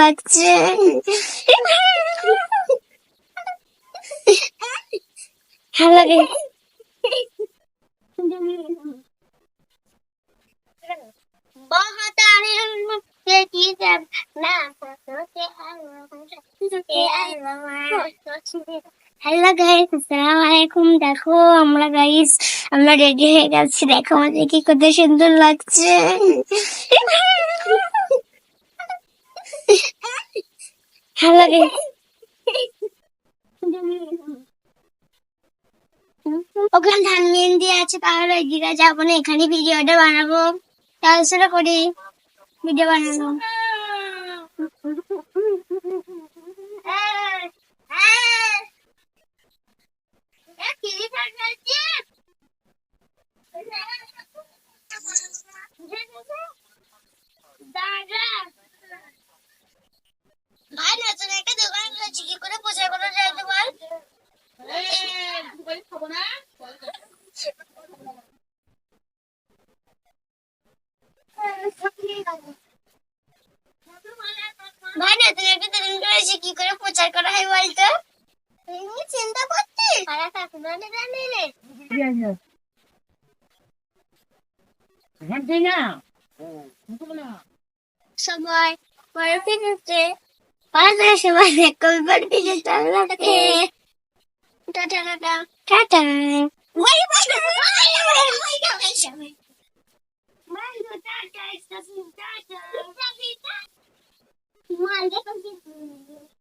লাগছে। ভালো hello guys আসসালামু আলাইকুম। দেখো, আমরা গাইস আমরা রেডি হয়ে গেছি। দেখো আমাদের কি কত সুন্দর লাগছে। হ্যালো গাইস ওখানে ধান মেহেন্দি আছে তাহলে ওইদিকে যাব না এখানে ভিডিওটা বানাবো তাহলে করি ভিডিও বানানো ভাই নতুন একটা দোকান খুলেছি কি করে প্রচার করা যায় তোমার ভাই না তুমি একটা তরুণ করেছি কি করে প্রচার করা হয় বলতো? তুমি চিন্তা করছিস আর কাকুমা হচ্ছে পাঁচটা সবাই bye bye tata tata tata. ¡Mira, mira, mira! ¡Mira, mira!